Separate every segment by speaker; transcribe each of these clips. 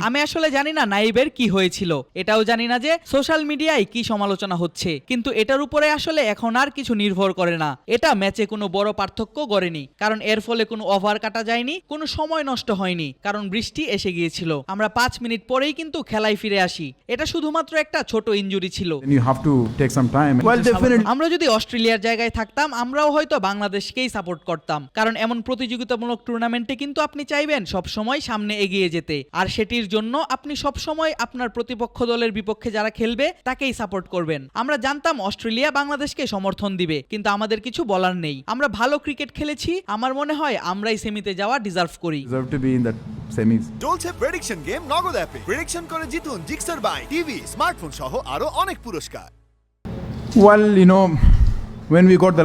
Speaker 1: আমি আসলে জানি না নাইবের কি হয়েছিল। এটাও জানি না যে সোশ্যাল মিডিয়ায় কি সমালোচনা হচ্ছে। কিন্তু এটার উপরে আসলে এখন আর কিছু নির্ভর করে না। এটা ম্যাচে কোনো বড় পার্থক্য গড়েনি কারণ এর ফলে কোনো ওভার কাটা যায়নি কোনো সময় নষ্ট হয়নি। কারণ বৃষ্টি এসে গিয়েছিল। আমরা পাঁচ মিনিট পরেই কিন্তু খেলায় ফিরে আসি। এটা শুধুমাত্র একটা ছোট ইনজুরি ছিল. আমরা যদি অস্ট্রেলিয়ার জায়গায় থাকতাম আমরাও হয়তো বাংলাদেশকেই সাপোর্ট করতাম। কারণ এমন প্রতিযোগিতামূলক টুর্নামেন্টে কিন্তু আপনি চাইবেন সব সময় সামনে এগিয়ে যেতে। আর সেটির জন্য আপনি সব সময় আপনার প্রতিপক্ষ দলের বিপক্ষে যারা খেলবে তাকেই সাপোর্ট করবেন। আমরা জানতাম অস্ট্রেলিয়া বাংলাদেশকে সমর্থন দিবে কিন্তু আমাদের কিছু বলার নেই। আমরা ভালো ক্রিকেট খেলেছি আমার মনে হয় আমরাই সেমিতে যাওয়া ডিজার্ভ করি।
Speaker 2: চলছে প্রেডিকশন গেম নগদ অ্যাপে প্রেডিকশন করে জিতুন জিক্সার বাই টিভি স্মার্টফোন সহ আরও অনেক পুরস্কার।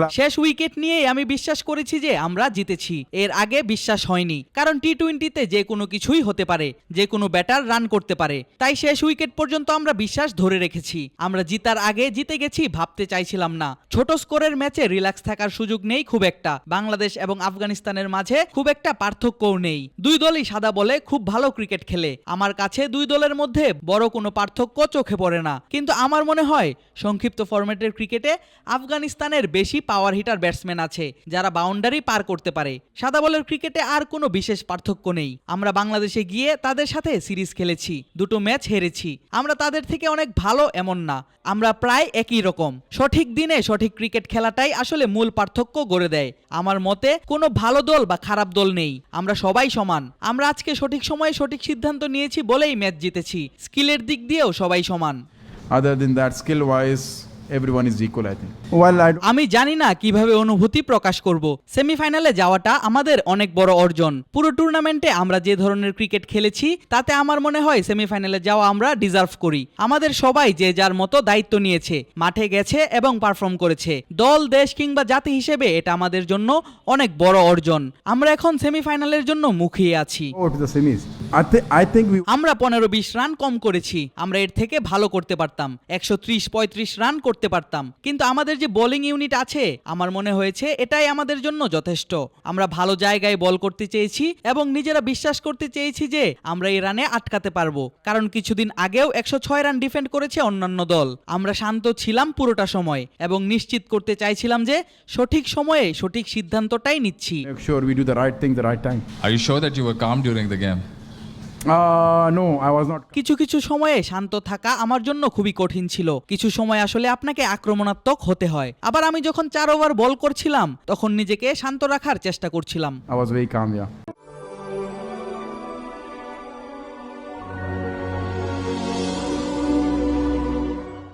Speaker 1: শেষ উইকেট আমি বিশ্বাস করেছি যে আমরা জিতেছি। এর আগে বিশ্বাস হয়নি। কারণ টি টোয়েন্টিতে যে কোনো কিছুই হতে পারে, যে কোনো ব্যাটার রান করতে পারে। তাই শেষ উইকেট পর্যন্ত আমরা বিশ্বাস ধরে রেখেছি। আমরা জিতার আগে জিতে গেছি ভাবতে চাইছিলাম না। ছোট স্কোরের ম্যাচে রিল্যাক্স থাকার সুযোগ নেই খুব একটা। বাংলাদেশ এবং আফগানিস্তানের মাঝে খুব একটা পার্থক্যও নেই। দুই দলই সাদা বলে খুব ভালো ক্রিকেট খেলে। আমার কাছে দুই দলের মধ্যে বড় কোনো পার্থক্য চোখে পড়ে না। কিন্তু আমার মনে হয়, সংক্ষিপ্ত ফরম্যাটের ক্রিকেটে আফগানিস্তানের বেশি পাওয়ার হিটার ব্যাটসম্যান আছে যারা বাউন্ডারি পার করতে পারে। সাদা বলের ক্রিকেটে আর কোনো বিশেষ পার্থক্য নেই। আমরা বাংলাদেশে গিয়ে তাদের সাথে সিরিজ খেলেছি দুটো ম্যাচ হেরেছি। আমরা তাদের থেকে অনেক ভালো এমন না। আমরা প্রায় একই রকম। সঠিক দিনে সঠিক ক্রিকেট খেলাটাই আসলে মূল পার্থক্য গড়ে দেয়। আমার মতে কোনো ভালো দল বা খারাপ দল নেই। আমরা সবাই সমান। আমরা আজকে সঠিক সময়ে সঠিক সিদ্ধান্ত নিয়েছি বলেই ম্যাচ জিতেছি। স্কিলের দিক দিয়েও সবাই সমান।
Speaker 3: Other than that, skill wise, everyone is equal, I think. Well, I
Speaker 1: আমি জানি না কীভাবে অনুভূতি প্রকাশ করব। সেমিফাইনালে যাওয়াটা আমাদের অনেক বড় অর্জন। পুরো টুর্নামেন্টে আমরা যে ধরনের ক্রিকেট খেলেছি তাতে আমার মনে হয় সেমিফাইনালে যাওয়া আমরা ডিজার্ভ করি। আমাদের সবাই যে যার মতো দায়িত্ব নিয়েছে মাঠে গেছে এবং পারফর্ম করেছে। দল দেশ কিংবা জাতি হিসেবে এটা আমাদের জন্য অনেক বড় অর্জন। আমরা এখন সেমিফাইনালের জন্য মুখিয়ে আছি. আমরা পনেরো বিশ রান কম করেছি। আমরা এর থেকে ভালো করতে পারতাম। একশো ত্রিশ পঁয়ত্রিশ রান করতে পারতাম। কিন্তু আমাদের যে বোলিং ইউনিট আছে আমার মনে হয়েছে এটাই আমাদের জন্য যথেষ্ট। আমরা ভালো জায়গায় বল করতে চেয়েছি এবং নিজেরা বিশ্বাস করতে চেয়েছি যে আমরা এই রানে আটকাতে পারব। কারণ কিছুদিন আগেও একশো ছয় রান ডিফেন্ড করেছে অন্যান্য দল। আমরা শান্ত ছিলাম পুরোটা সময় এবং নিশ্চিত করতে চাইছিলাম যে সঠিক সময়ে সঠিক সিদ্ধান্তটাই নিচ্ছি।
Speaker 3: Make sure we do the right thing the right time.
Speaker 4: Are you sure that you were calm during the game?
Speaker 1: কিছু কিছু সময়ে শান্ত থাকা আমার জন্য খুবই কঠিন ছিল। কিছু সময় আসলে আপনাকে আক্রমণাত্মক হতে হয়। আবার আমি যখন চার ওভার বল করছিলাম তখন নিজেকে শান্ত রাখার চেষ্টা করছিলাম।